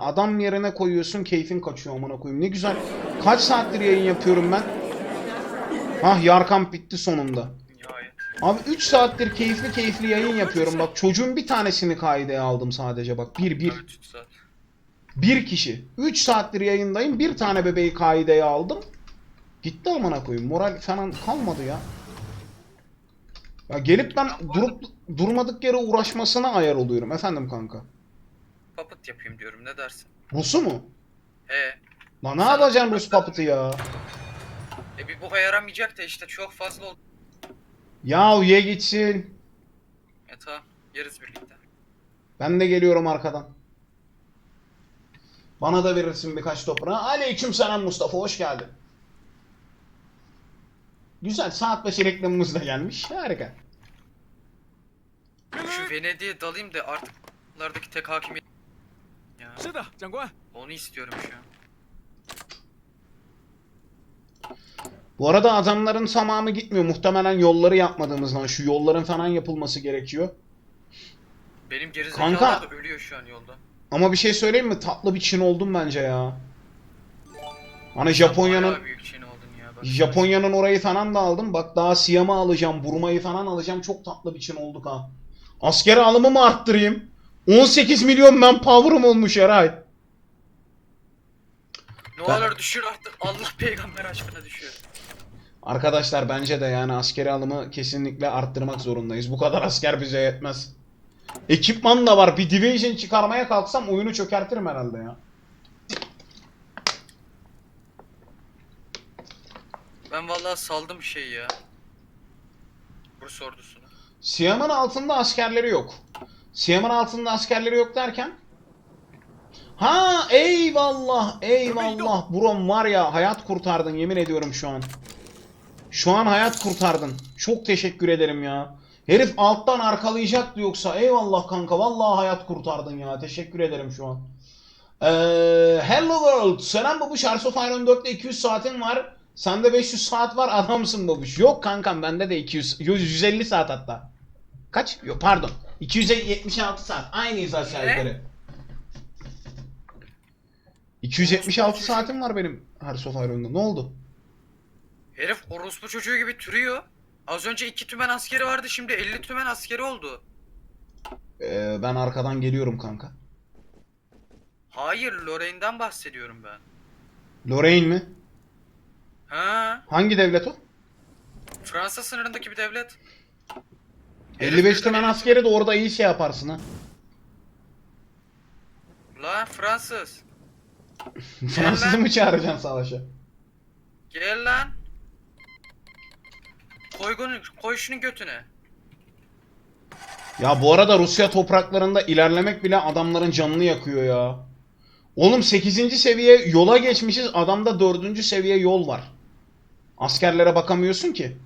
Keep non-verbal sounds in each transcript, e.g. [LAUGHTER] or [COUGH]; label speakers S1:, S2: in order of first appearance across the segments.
S1: Adam yerine koyuyorsun keyfin kaçıyor amına koyayım. Ne güzel. Kaç saattir yayın yapıyorum ben? Hah yarkam bitti sonunda. Abi 3 saattir keyifli keyifli yayın yapıyorum. Bak çocuğun bir tanesini kaideye aldım sadece bak. Bir bir.
S2: Evet 3 saat.
S1: Bir kişi. 3 saattir yayındayım. Bir tane bebeği kaideye aldım. Gitti amına koyayım. Moral falan kalmadı ya. Ya gelip ben durup durmadık yere uğraşmasına ayar oluyorum. Efendim kanka.
S2: Puppet yapayım diyorum ne dersin?
S1: Rus'u mu?
S2: He.
S1: Lan ne yapacaksın Rus puppet'ı ya?
S2: E bir boka yaramayacak da işte çok fazla oldu.
S1: Ya ye gitsin.
S2: E tamam yeriz birlikte.
S1: Ben de geliyorum arkadan. Bana da verirsin birkaç toprağı. Aleyküm selam Mustafa hoş geldin. Güzel saat başı reklamımız da gelmiş. Harika.
S2: Şu Venedik'e dalayım da artık lardaki tek hakimiyet... Ya
S3: 是的，长官。
S2: onu istiyorum şu an.
S1: Bu arada adamların tamamı gitmiyor. Muhtemelen yolları yapmadığımızdan. Şu yolların falan yapılması gerekiyor.
S2: Benim
S1: Kanka.
S2: gerizekalılar da ölüyor şu an yolda.
S1: Ama bir şey söyleyeyim mi? Tatlı bir Çin oldum bence ya. Hani Japonya'nın
S2: Bayağı büyük Çin oldun ya. Bak.
S1: Japonya'nın orayı falan da aldım. Bak daha Siyam'ı alacağım, Burma'yı falan alacağım. Çok tatlı bir Çin olduk ha. Askeri alımı mı arttırayım? 18 milyon manpower'ım olmuş Eray.
S2: Ne olur düşür artık Allah peygamber aşkına düşür.
S1: Arkadaşlar bence de yani askeri alımı kesinlikle arttırmak zorundayız. Bu kadar asker bize yetmez. Ekipman da var. Bir division çıkarmaya kalksam oyunu çökertirim herhalde ya.
S2: Ben vallahi saldım şeyi ya. Rus ordusunu.
S1: Siyam'ın altında askerleri yok. Siyam'ın altında askerleri yok derken? Ha eyvallah eyvallah Brom var ya hayat kurtardın yemin ediyorum şu an. Şu an hayat kurtardın. Çok teşekkür ederim ya. Herif alttan arkalayacaktı yoksa eyvallah kanka vallahi hayat kurtardın ya. Teşekkür ederim şu an. Ee, hello world. Selam babuş. Hearts of Iron 4'te 200 saatin var. Sende 500 saat var adamsın babuş. Yok kankam bende de 200. 150 saat hatta. Kaç? Yok pardon. 276 saat. Aynıyız aşağı
S2: Ne?
S1: yukarı. 276 saatim var benim of Iron'da. Ne oldu?
S2: Herif orospu çocuğu gibi türüyor. Az önce iki tümen askeri vardı şimdi 50 tümen askeri oldu.
S1: Ee, ben arkadan geliyorum kanka.
S2: Hayır Lorraine'den bahsediyorum ben.
S1: Lorraine mi?
S2: Ha,
S1: Hangi devlet o?
S2: Fransa sınırındaki bir devlet.
S1: 55 tümen askeri de orada iyi şey yaparsın ha.
S2: Lan Fransız. [LAUGHS]
S1: Fransız'ı mı çağıracaksın savaşa?
S2: Gel lan. Koy, bunu- koy şunun götüne.
S1: Ya bu arada Rusya topraklarında ilerlemek bile adamların canını yakıyor ya. Oğlum 8. seviye yola geçmişiz. Adamda 4. seviye yol var. Askerlere bakamıyorsun ki.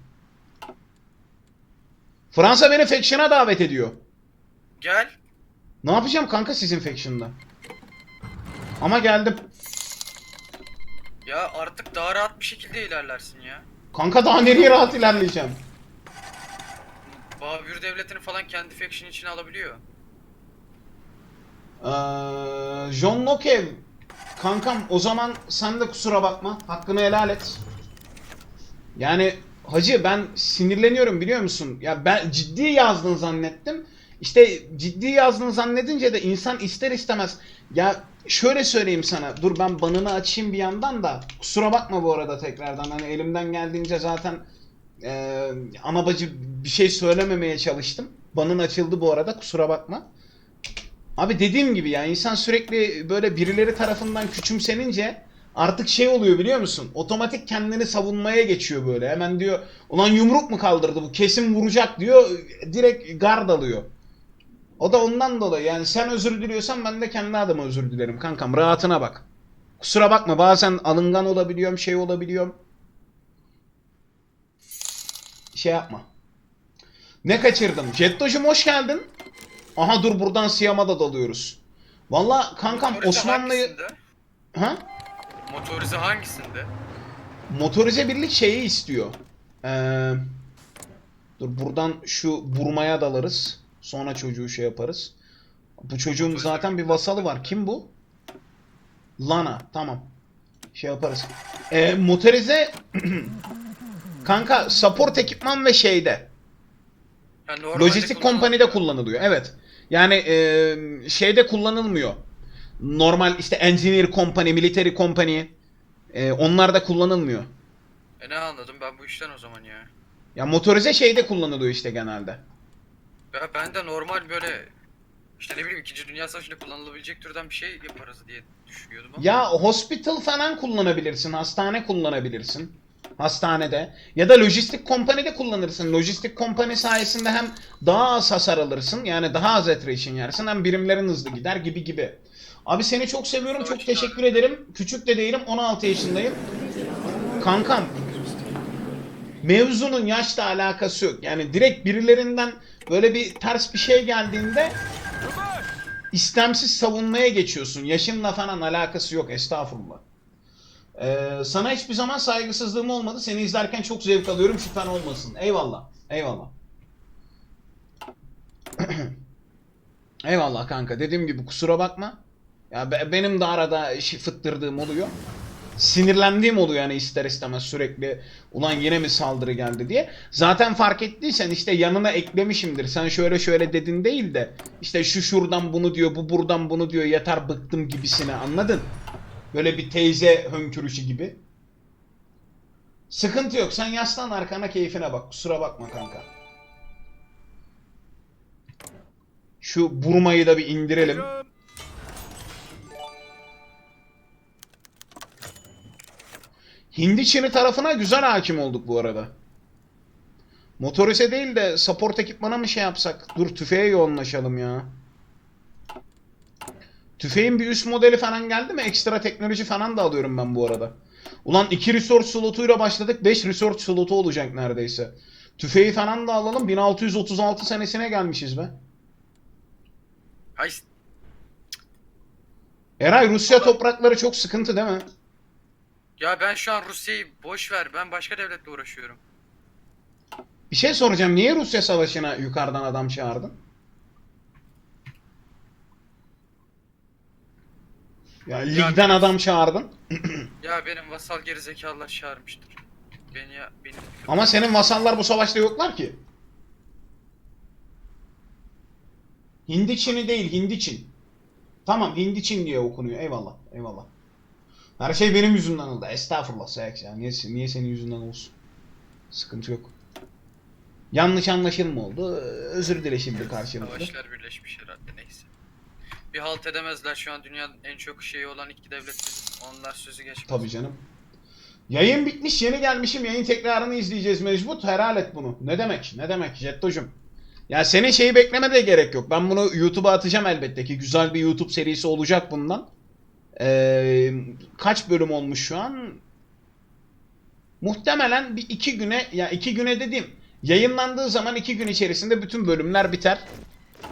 S1: Fransa beni faction'a davet ediyor.
S2: Gel.
S1: Ne yapacağım kanka sizin faction'da? Ama geldim.
S2: Ya artık daha rahat bir şekilde ilerlersin ya.
S1: Kanka daha nereye rahat ilerleyeceğim?
S2: Babür devletini falan kendi faction içine alabiliyor.
S1: Ee, John Nokev. Kankam o zaman sen de kusura bakma. Hakkını helal et. Yani hacı ben sinirleniyorum biliyor musun? Ya ben ciddi yazdın zannettim. İşte ciddi yazdın zannedince de insan ister istemez ya şöyle söyleyeyim sana. Dur ben banını açayım bir yandan da. Kusura bakma bu arada tekrardan. Hani elimden geldiğince zaten e, ana bir şey söylememeye çalıştım. Banın açıldı bu arada. Kusura bakma. Abi dediğim gibi ya insan sürekli böyle birileri tarafından küçümsenince artık şey oluyor biliyor musun? Otomatik kendini savunmaya geçiyor böyle. Hemen diyor ulan yumruk mu kaldırdı bu kesin vuracak diyor. Direkt gard alıyor. O da ondan dolayı yani sen özür diliyorsan ben de kendi adıma özür dilerim kankam rahatına bak. Kusura bakma bazen alıngan olabiliyorum şey olabiliyorum. Şey yapma. Ne kaçırdım? Jettoş'um hoş geldin. Aha dur buradan Siyam'a da dalıyoruz. Valla kankam Osmanlı'yı... Ha?
S2: Motorize hangisinde?
S1: Motorize birlik şeyi istiyor. Ee, dur buradan şu Burma'ya dalarız. Sonra çocuğu şey yaparız. Bu çocuğun
S2: Motorize
S1: zaten bir vasalı var. Kim bu? Lana. Tamam. Şey yaparız. Ee, motorize [CLEARS THROAT] kanka support ekipman ve şeyde.
S2: Yani
S1: Lojistik kompanide kullanılıyor. Evet. Yani e, şeyde kullanılmıyor. Normal işte engineer company, military company e, onlarda kullanılmıyor.
S2: E ne anladım ben bu işten o zaman ya.
S1: Ya motorize şeyde kullanılıyor işte genelde.
S2: Ya ben de normal böyle işte ne bileyim 2. Dünya Savaşı'nda kullanılabilecek türden bir şey yaparız diye düşünüyordum ama.
S1: Ya hospital falan kullanabilirsin, hastane kullanabilirsin. Hastanede. Ya da lojistik kompanide kullanırsın. Lojistik kompani sayesinde hem daha az hasar alırsın. Yani daha az attrition yersin. Hem birimlerin hızlı gider gibi gibi. Abi seni çok seviyorum. Çok teşekkür ederim. Küçük de değilim. 16 yaşındayım. Kankam. Mevzunun yaşla alakası yok. Yani direkt birilerinden böyle bir ters bir şey geldiğinde istemsiz savunmaya geçiyorsun. Yaşınla falan alakası yok. Estağfurullah. Ee, sana hiçbir zaman saygısızlığım olmadı. Seni izlerken çok zevk alıyorum. Şüphen olmasın. Eyvallah. Eyvallah. [CLEARS THROAT] Eyvallah kanka. Dediğim gibi kusura bakma. Ya be- benim de arada şi- fıttırdığım oluyor. Sinirlendiğim oluyor yani ister istemez sürekli ulan yine mi saldırı geldi diye. Zaten fark ettiysen işte yanına eklemişimdir. Sen şöyle şöyle dedin değil de işte şu şuradan bunu diyor, bu buradan bunu diyor. Yeter bıktım gibisine anladın? Böyle bir teyze hönkürüşü gibi. Sıkıntı yok. Sen yaslan arkana keyfine bak. Kusura bakma kanka. Şu burmayı da bir indirelim. Hindi Çin'i tarafına güzel hakim olduk bu arada. Motorise değil de support ekipmana mı şey yapsak? Dur tüfeğe yoğunlaşalım ya. Tüfeğin bir üst modeli falan geldi mi? Ekstra teknoloji falan da alıyorum ben bu arada. Ulan 2 resource slotuyla başladık. 5 resource slotu olacak neredeyse. Tüfeği falan da alalım. 1636 senesine gelmişiz be.
S2: Ay
S1: Eray Rusya toprakları çok sıkıntı değil mi?
S2: Ya ben şu an Rusya'yı boş ver. Ben başka devletle uğraşıyorum.
S1: Bir şey soracağım. Niye Rusya savaşına yukarıdan adam çağırdın? Ya ligden adam çağırdın. [CLEARS THROAT]
S2: Ya benim vasal gerizekalılar çağırmıştır. Beni ya beni
S1: Ama senin vasallar bu savaşta yoklar ki. Hindi Çin'i değil, Hindi Çin. Tamam, Hindi Çin diye okunuyor. Eyvallah, eyvallah. Her şey benim yüzümden oldu. Estağfurullah Sayak ya. Niye, niye senin yüzünden olsun? Sıkıntı yok. Yanlış anlaşılma oldu. Özür dile şimdi karşılıklı.
S2: savaşlar birleşmiş herhalde neyse. Bir halt edemezler şu an dünyanın en çok şeyi olan iki devlet. Onlar sözü geçmez.
S1: Tabii canım. Yayın bitmiş, yeni gelmişim. Yayın tekrarını izleyeceğiz mecbut. Helal et bunu. Ne demek? Ne demek Jetto'cum? Ya senin şeyi bekleme de gerek yok. Ben bunu YouTube'a atacağım elbette ki. Güzel bir YouTube serisi olacak bundan. Ee, kaç bölüm olmuş şu an? Muhtemelen bir iki güne, ya iki güne dediğim, yayınlandığı zaman iki gün içerisinde bütün bölümler biter.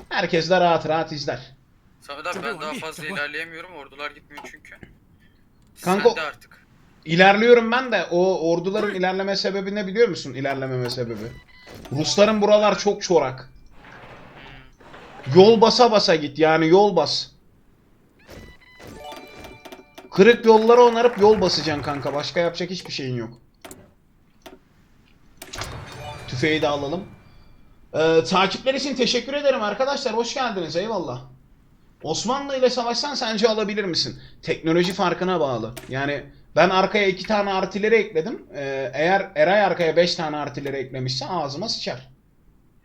S1: Herkes de rahat rahat izler.
S2: Samet abi ben daha fazla ilerleyemiyorum. Ordular gitmiyor çünkü.
S1: Kanka-
S2: Sen de artık.
S1: İlerliyorum ben de. O orduların ilerleme sebebi ne biliyor musun? İlerlememe sebebi. Rusların buralar çok çorak. Yol basa basa git yani yol bas. Kırık yolları onarıp yol basacaksın kanka. Başka yapacak hiçbir şeyin yok. Tüfeği de alalım. Ee, takipler için teşekkür ederim arkadaşlar. Hoş geldiniz. Eyvallah. Osmanlı ile savaşsan sence alabilir misin? Teknoloji farkına bağlı. Yani ben arkaya iki tane artileri ekledim. Ee, eğer Eray arkaya beş tane artileri eklemişse ağzıma sıçar.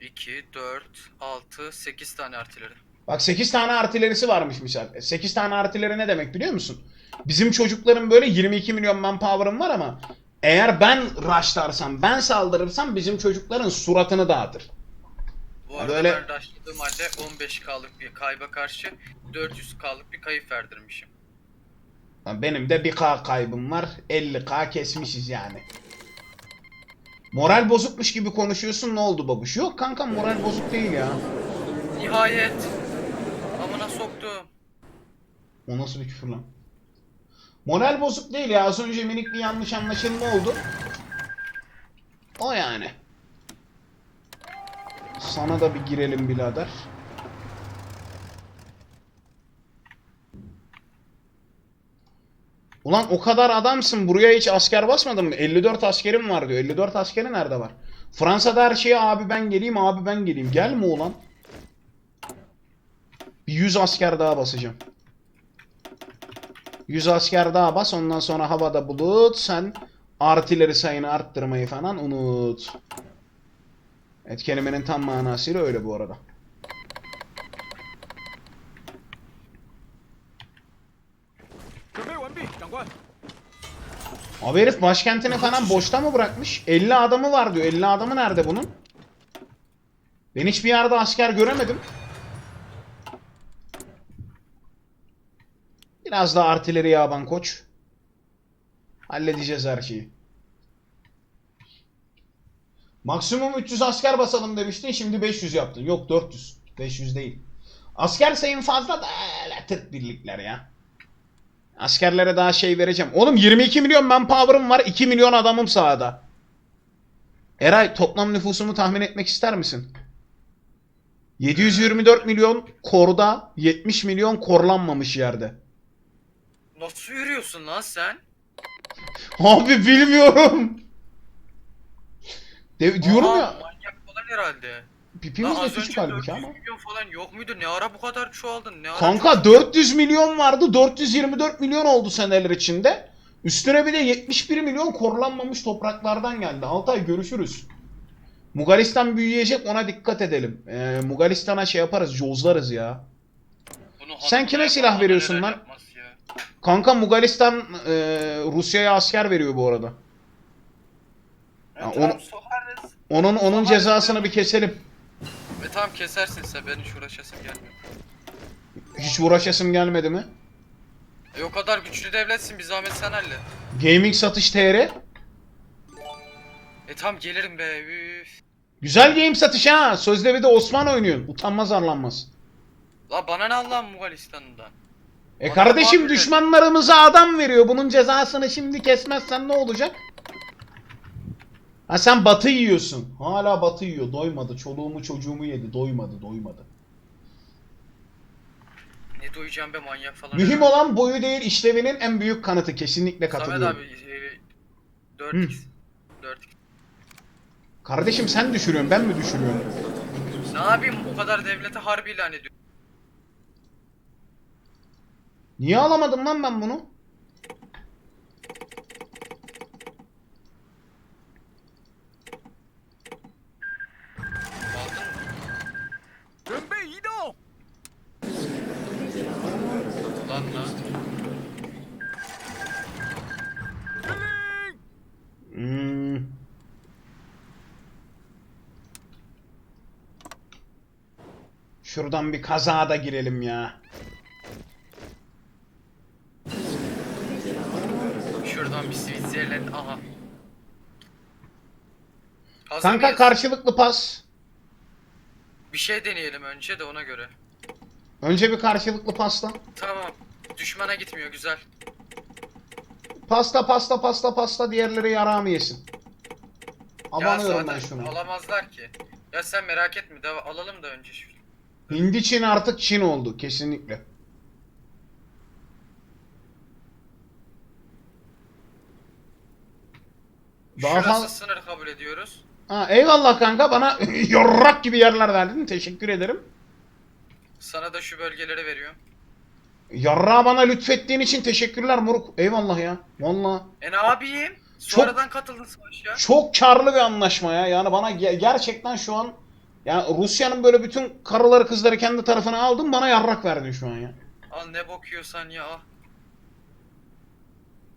S2: 2, 4, 6, 8 tane artileri.
S1: Bak 8 tane artilerisi varmış misal. 8 tane artileri ne demek biliyor musun? Bizim çocukların böyle 22 milyon manpower'ım var ama eğer ben rushlarsam, ben saldırırsam bizim çocukların suratını dağıtır.
S2: Bu arada
S1: Böyle-
S2: ben başladığım halde 15K'lık bir kayba karşı 400K'lık bir kayıp verdirmişim.
S1: Benim de 1K kaybım var. 50K kesmişiz yani. Moral bozukmuş gibi konuşuyorsun ne oldu babuş? Yok kanka moral bozuk değil ya.
S2: Nihayet. Amına soktum.
S1: O nasıl bir küfür lan? Moral bozuk değil ya. Az önce minik bir yanlış anlaşılma oldu. O yani. Sana da bir girelim birader. Ulan o kadar adamsın buraya hiç asker basmadın mı? 54 askerim var diyor. 54 askeri nerede var? Fransa'da her şeye abi ben geleyim abi ben geleyim. Gelme ulan. Bir 100 asker daha basacağım. 100 asker daha bas ondan sonra havada bulut sen artileri sayını arttırmayı falan unut. Evet kelimenin tam manasıyla öyle bu arada. Abi herif başkentini falan boşta mı bırakmış? 50 adamı var diyor. 50 adamı nerede bunun? Ben hiçbir yerde asker göremedim. Biraz da artileri yaban koç. Halledeceğiz her şeyi. Maksimum 300 asker basalım demiştin. Şimdi 500 yaptın. Yok 400. 500 değil. Asker sayın fazla da tırt birlikler ya. Askerlere daha şey vereceğim. Oğlum 22 milyon manpower'ım var. 2 milyon adamım sahada. Eray toplam nüfusumu tahmin etmek ister misin? 724 milyon korda, 70 milyon korlanmamış yerde.
S2: Nasıl yürüyorsun lan sen?
S1: Abi bilmiyorum. De- diyorum
S2: Aa,
S1: ya.
S2: Manyak falan herhalde.
S1: Pipimiz de
S2: az
S1: küçük
S2: önce
S1: halbuki
S2: 400
S1: ama.
S2: milyon falan yok muydu? Ne ara bu kadar çoğaldın? Ne ara
S1: Kanka 400 milyon vardı. 424 milyon oldu seneler içinde. Üstüne bir de 71 milyon korlanmamış topraklardan geldi. Altay görüşürüz. Mugaristan büyüyecek ona dikkat edelim. Ee, Mugaristan'a şey yaparız, jozlarız ya.
S2: Bunu
S1: Sen kime
S2: hatırlayan
S1: silah veriyorsun
S2: neler
S1: lan?
S2: yapmaz ya.
S1: Kanka Mugaristan e, Rusya'ya asker veriyor bu arada.
S2: E,
S1: Ya
S2: tamam
S1: onu-
S2: sokarız.
S1: Onun onun cezasını bir keselim.
S2: E tamam kesersin sen ben hiç uğraşasım gelmiyor.
S1: Hiç uğraşasım gelmedi mi?
S2: E o kadar güçlü devletsin bir zahmet sen hallet.
S1: Gaming satış TR.
S2: E tamam gelirim be. Üf.
S1: Güzel game satış ha. Sözde bir de Osman oynuyorsun. Utanmaz arlanmaz.
S2: La bana ne Allah'ın Moğolistan'ından?
S1: E
S2: Bana
S1: kardeşim
S2: bak-
S1: düşmanlarımıza adam veriyor. Bunun cezasını şimdi kesmezsen ne olacak? Ha sen batı yiyorsun. Hala batı yiyor. Doymadı. Çoluğumu çocuğumu yedi. Doymadı. Doymadı.
S2: Ne doyacağım be manyak falan.
S1: Mühim olan boyu değil işlevinin en büyük kanıtı. Kesinlikle
S2: Samet
S1: katılıyorum.
S2: abi e, 4x. 4x.
S1: Kardeşim sen düşürüyorsun. Ben mi düşürüyorum?
S2: Ne yapayım o kadar devlete harbi ilan ediyor.
S1: Niye alamadım lan ben bunu? Hmm. Şuradan bir kaza da girelim ya.
S2: Hazır
S1: Kanka
S2: mıyız?
S1: karşılıklı pas.
S2: Bir şey deneyelim önce de ona göre.
S1: Önce bir karşılıklı pasla.
S2: Tamam. Düşmana gitmiyor güzel.
S1: Pasta pasta pasta pasta diğerleri yarağımı yesin. Abanıyorum ben şuna.
S2: Alamazlar ki. Ya sen merak etme deva alalım da önce şu.
S1: Hindi Çin artık Çin oldu kesinlikle. Daha
S2: Şurası
S1: fazla...
S2: sınır kabul ediyoruz.
S1: Ha, eyvallah kanka bana [LAUGHS] yorrak gibi yerler verdin. Teşekkür ederim.
S2: Sana da şu bölgeleri veriyorum.
S1: Yarrağı bana lütfettiğin için teşekkürler moruk. Eyvallah ya. Vallahi.
S2: E ne?
S1: Çok-
S2: Sonradan katıldın savaşa.
S1: Çok karlı bir anlaşma ya. Yani bana ge- gerçekten şu an yani Rusya'nın böyle bütün karıları kızları kendi tarafına aldın bana yarrak verdin şu an ya.
S2: Al ne bokuyorsan ya.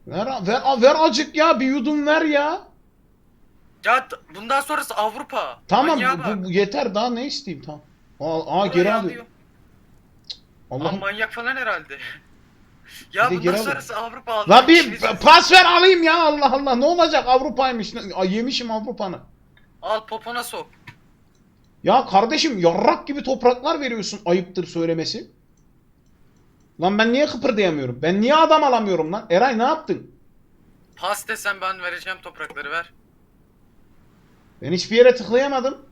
S1: Ver, ver, ver acık ya bir yudum ver ya.
S2: Ya bundan sonrası Avrupa.
S1: Tamam
S2: Manyağa
S1: bu,
S2: bak.
S1: bu- bu yeter daha ne isteyeyim tamam. Aa, aa geri
S2: alıyor.
S1: alıyor.
S2: Lan
S1: Allah'ım.
S2: manyak falan herhalde. ya
S1: Bir de
S2: bundan
S1: geri
S2: sonrası Avrupa aldı.
S1: La bir pas ver alayım ya Allah Allah ne olacak Avrupa'ymış. Ay, yemişim Avrupa'nı.
S2: Al popona sok.
S1: Ya kardeşim yarrak gibi topraklar veriyorsun ayıptır söylemesi. Lan ben niye kıpırdayamıyorum? Ben niye adam alamıyorum lan? Eray ne yaptın?
S2: Pas desen ben vereceğim toprakları ver.
S1: Ben hiçbir yere tıklayamadım.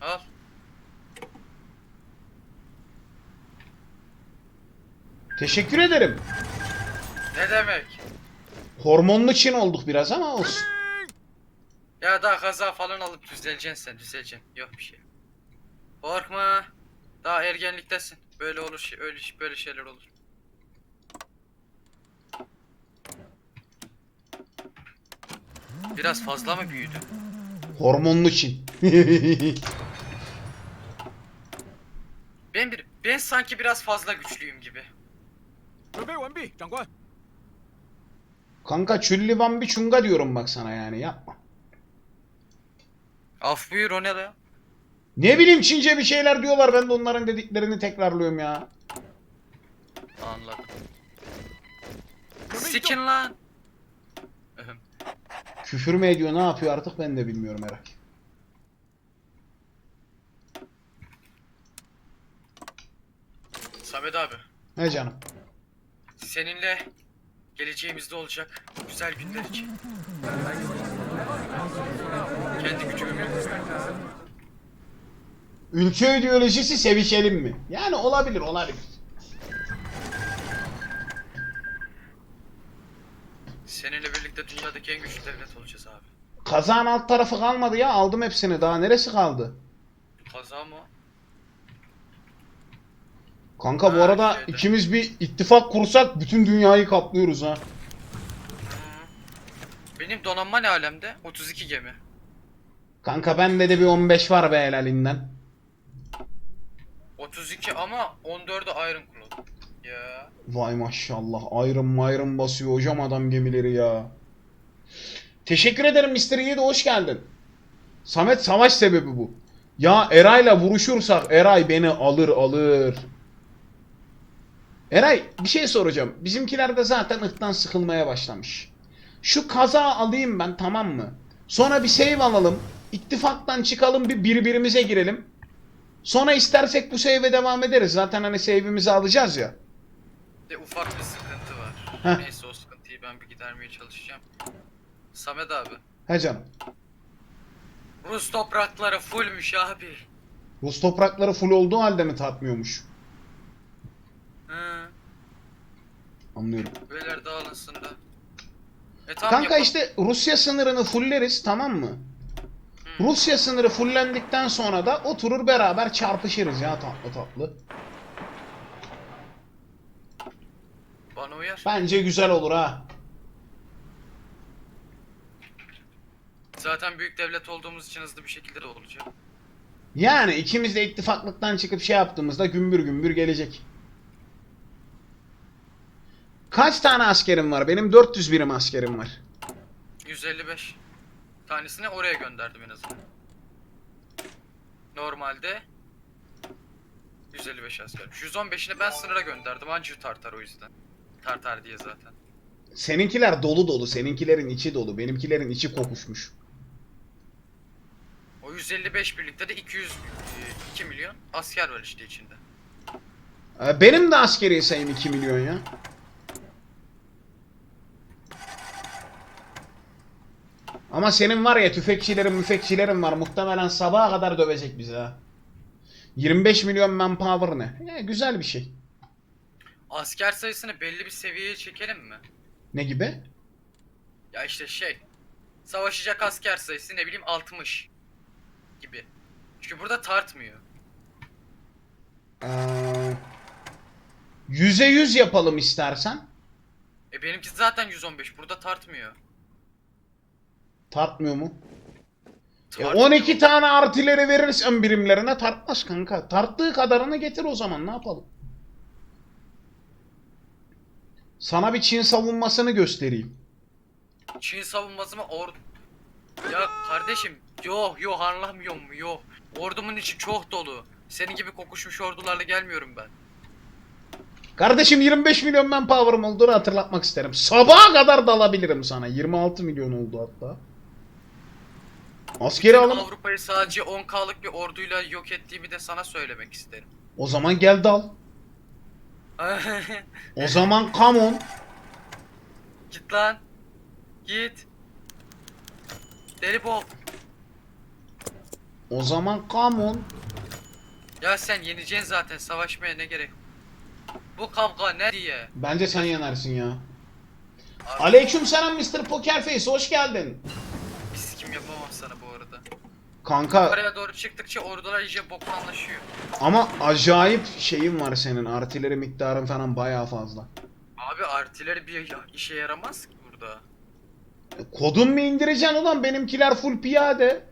S2: Al.
S1: Teşekkür ederim.
S2: Ne demek?
S1: Hormonlu Çin olduk biraz ama olsun.
S2: Ya daha kaza falan alıp düzeleceksin sen düzeleceksin. Yok bir şey. Korkma. Daha ergenliktesin. Böyle olur şey, öyle böyle şeyler olur. Biraz fazla mı büyüdü?
S1: Hormonlu Çin. [LAUGHS]
S2: ben bir ben sanki biraz fazla güçlüyüm gibi.
S1: Kanka çülli van bir çunga diyorum bak sana yani yapma.
S2: Af buyur o ne la?
S1: Ne bileyim Çince bir şeyler diyorlar ben de onların dediklerini tekrarlıyorum ya.
S2: Anladım. Sikin lan.
S1: Küfür mü ediyor ne yapıyor artık ben de bilmiyorum merak.
S2: Samet abi.
S1: He canım.
S2: Seninle geleceğimizde olacak güzel günler için. Kendi gücümü
S1: Ülke ideolojisi sevişelim mi? Yani olabilir olabilir.
S2: Seninle birlikte dünyadaki en güçlü devlet olacağız abi.
S1: Kazağın alt tarafı kalmadı ya aldım hepsini daha neresi kaldı?
S2: Kaza mı?
S1: Kanka bu
S2: Ha,
S1: arada
S2: şeyde.
S1: ikimiz bir ittifak kursak bütün dünyayı kaplıyoruz ha.
S2: Benim donanma ne alemde? 32 gemi.
S1: Kanka bende de bir 15 var be helalinden.
S2: 32 ama 14'ü Iron Claw.
S1: Vay maşallah ayrım mayrım basıyor hocam adam gemileri ya. Teşekkür ederim Mr. Yiğit hoş geldin. Samet savaş sebebi bu. Ya Eray'la vuruşursak Eray beni alır alır. Eray bir şey soracağım. Bizimkiler de zaten ıhtan sıkılmaya başlamış. Şu kaza alayım ben tamam mı? Sonra bir save alalım. İttifaktan çıkalım bir birbirimize girelim. Sonra istersek bu save'e devam ederiz. Zaten hani save'imizi alacağız ya.
S2: Bir de ufak bir sıkıntı var.
S1: Heh.
S2: Neyse o sıkıntıyı ben bir gidermeye çalışacağım. Samet abi.
S1: He canım.
S2: Rus toprakları fullmüş abi.
S1: Rus toprakları full olduğu halde mi tatmıyormuş?
S2: Hı.
S1: Anlıyorum.
S2: Beyler dağılınsın da. E tamam
S1: Kanka
S2: yapalım.
S1: işte Rusya sınırını fulleriz tamam mı? Rusya sınırı fullendikten sonra da oturur beraber çarpışırız ya tatlı tatlı.
S2: Bana uyar.
S1: Bence güzel olur ha.
S2: Zaten büyük devlet olduğumuz için hızlı bir şekilde de olacak.
S1: Yani ikimiz de ittifaklıktan çıkıp şey yaptığımızda gümbür gümbür gelecek. Kaç tane askerim var? Benim 400 birim askerim var.
S2: 155 tanesini oraya gönderdim en azından. Normalde 155 asker. 115'ini ben sınıra gönderdim. Anca Tartar o yüzden. Tartar diye zaten.
S1: Seninkiler dolu dolu. Seninkilerin içi dolu. Benimkilerin içi kokuşmuş.
S2: O 155 birlikte de 200 e, 2 milyon asker var işte içinde.
S1: Ee, Benim de askeri sayım 2 milyon ya. Ama senin var ya tüfekçilerin müfekçilerin var. Muhtemelen sabaha kadar dövecek bizi ha. 25 milyon manpower ne? Ya, güzel bir şey.
S2: Asker sayısını belli bir seviyeye çekelim mi?
S1: Ne gibi?
S2: Ya işte şey. Savaşacak asker sayısı ne bileyim 60 gibi. Çünkü burada tartmıyor.
S1: Ee, yüze yüz yapalım istersen.
S2: E benimki zaten 115 burada tartmıyor.
S1: Tartmıyor mu? E,
S2: Tartmıyor.
S1: 12 tane artileri verirsen birimlerine tartmaz kanka. Tarttığı kadarını getir o zaman ne yapalım? Sana bir Çin savunmasını göstereyim.
S2: Çin savunması mı ordu? Ya kardeşim yok yok anlamıyorum yok. Ordumun içi çok dolu. Senin gibi kokuşmuş ordularla gelmiyorum ben.
S1: Kardeşim 25 milyon manpower'ım olduğunu hatırlatmak isterim. Sabaha kadar dalabilirim sana. 26 milyon oldu hatta. Askeri alım.
S2: Avrupa'yı sadece 10k'lık bir orduyla yok ettiğimi de sana söylemek isterim.
S1: O zaman gel dal. O zaman come on.
S2: Git lan. Git. Deli bol.
S1: O zaman come on.
S2: Ya sen yeneceksin zaten savaşmaya ne gerek? Bu kavga ne diye.
S1: Bence sen yenersin ya.
S2: Abi,
S1: Aleyküm selam Mr. Pokerface hoş geldin.
S2: Biz kim yapamam sana bu arada.
S1: Kanka
S2: Yukarıya doğru çıktıkça ordular iyice boktanlaşıyor.
S1: ama acayip şeyin var senin. Artileri miktarın falan bayağı fazla.
S2: Abi artileri bir ya- işe yaramaz ki burada.
S1: Kodun mu indireceksin ulan? Benimkiler full piyade.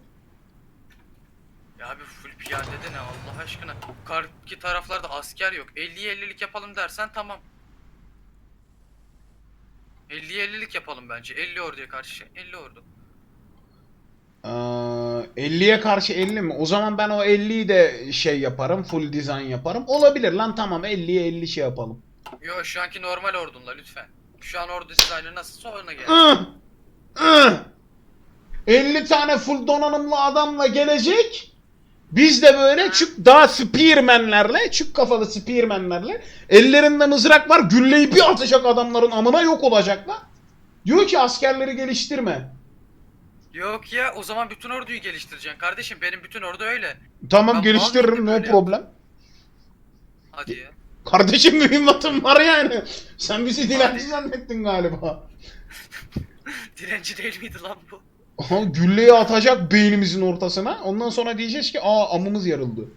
S2: Ya abi full piyade de ne Allah aşkına. Yukarıdaki taraflarda asker yok. 50'ye 50'lik yapalım dersen tamam. 50'ye 50'lik yapalım bence. 50 orduya karşı 50 ordu.
S1: Ee, 50'ye karşı 50 mi? O zaman ben o 50'yi de şey yaparım. Full design yaparım. Olabilir lan tamam 50'ye 50 şey yapalım.
S2: Yo şu anki normal ordunla lütfen. Şu an ordu dizaynı nasıl sonra gel.
S1: Ih! Ih! 50 tane full donanımlı adamla gelecek. Biz de böyle çük daha spearmenlerle, çük kafalı spearmenlerle ellerinde mızrak var gülleyi bir atacak adamların amına yok olacaklar. Diyor ki askerleri geliştirme.
S2: Yok ya o zaman bütün orduyu geliştireceksin kardeşim. Benim bütün ordu öyle.
S1: Tamam
S2: Ben
S1: geliştiririm no
S2: böyle
S1: problem.
S2: Hadi ya.
S1: Kardeşim mühimmatım var yani. Sen bizi dilenci zannettin galiba. [LAUGHS]
S2: Direnci değil miydi lan bu?
S1: Aha, gülleyi atacak beynimizin ortasına. Ondan sonra diyeceğiz ki aa amımız yarıldı.